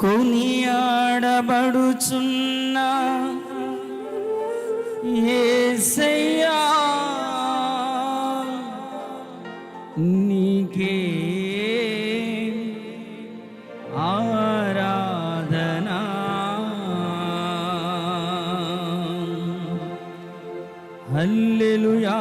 కొనియాడబడుచున్న ఏసయ్యా నీకే ఆరాధనా. హల్లెలూయా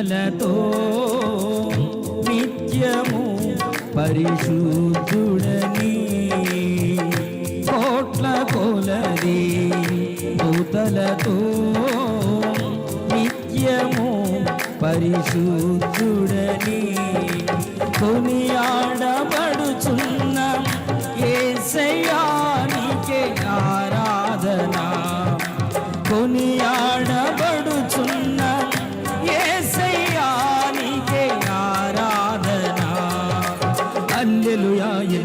దూతలతో నిత్యము పరిశుద్ధుడని కోట్ల కొలది దూతలతో నిత్యము పరిశుద్ధుడని కొనియాడబడుచున్న ఏసయానికే ఆరాధన. కొనియాడబడుచున్న Hallelujah.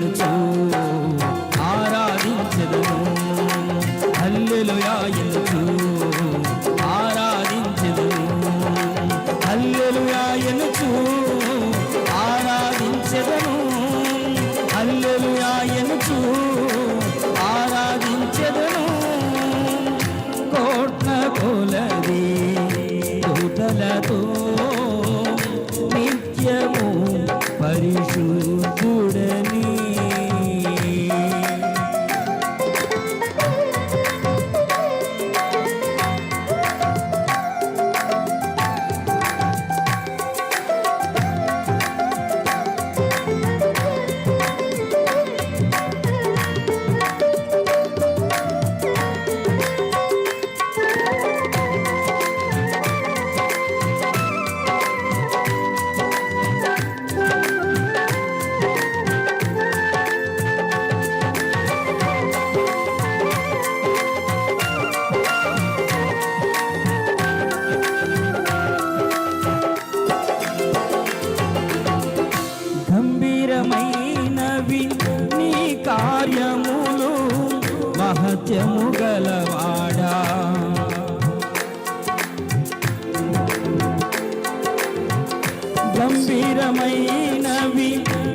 గంభీరమైనవి.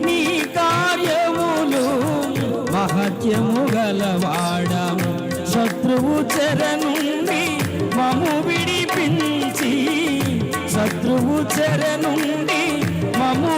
నీ కార్యములు మహత్యము గలవాడ శత్రువు చెర నుండి మము విడిపించి శత్రువు చెర నుండి మము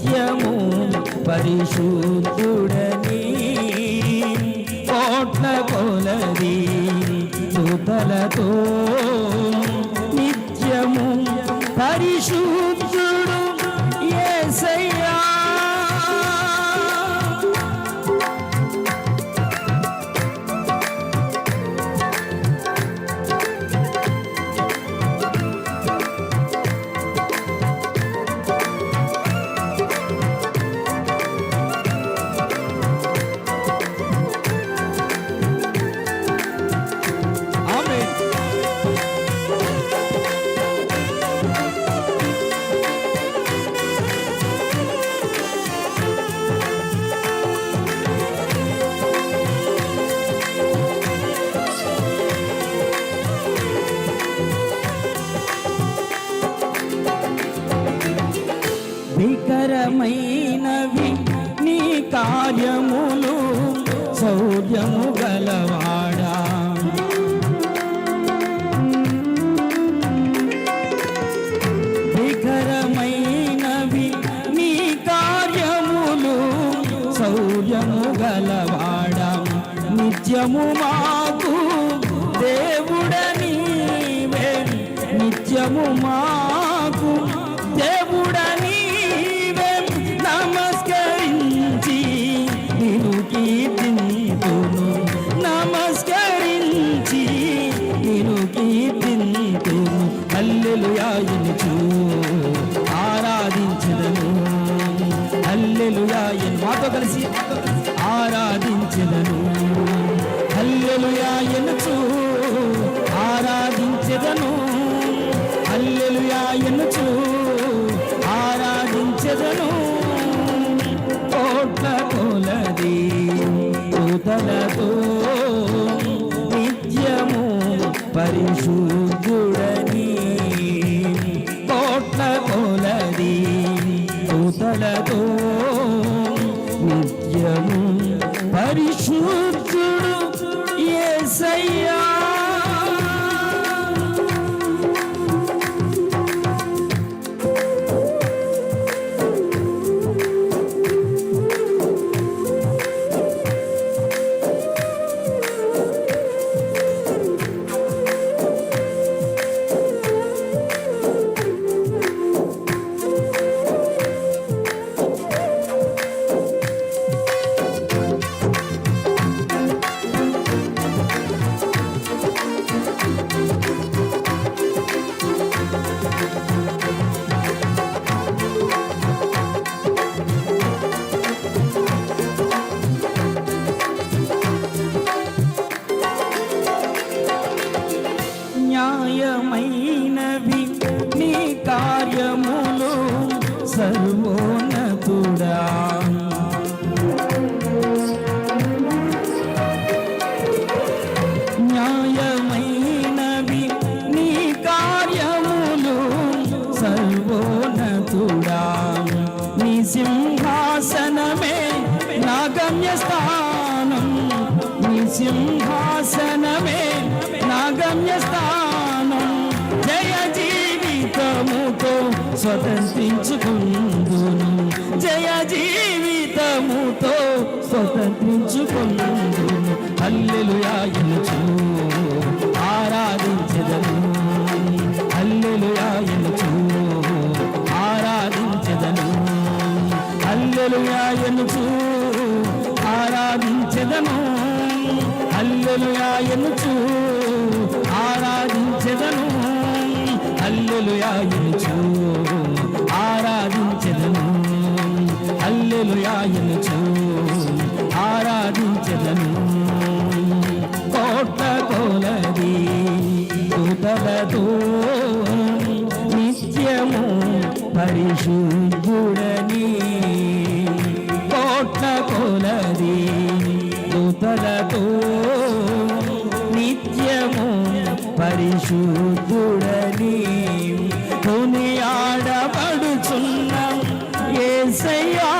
నిత్యము పరిశుద్ధుడని కోట్ల కొలది తూతలతో నిత్యము పరిశుద్ధ భీకరమైనవి నీ కార్యములు శౌర్యము గలవాడా. భీకరమైనవి నీ కార్యములు శౌర్యము గలవాడా. నిత్యము మాకు దేవుడని నిత్యము మాకు హల్లెలూయాయనుచు ఆరాధించదను. హల్లెలూయాయనుచు ఆరాధించెదను. కోట్ల కొలది కూతలతో నిత్యము పరిశుద్ధుడని సింహాసనమే నా గమ్యస్థానం జయ జీవితముతో స్వతంత్రించుకుందును. జయ జీవితముతో స్వతంత్రించుకుందును. హల్లెలూయాయనుచు ఆరాధించదను. హల్లెలూయాయనుచు ఆరాధించదను. హల్లెలూయాయనుచు ఆరాధించదను. హల్లెలూయాయనుచు ఆరాధించెదను. హల్లెలూయాయనుచు ఆరాధించెదను. హల్లెలూయాయనుచు ఆరాధించెదను. పరిశుద్ధుడని కొని కొనియాడబడుచున్నాం ఏసయ్యా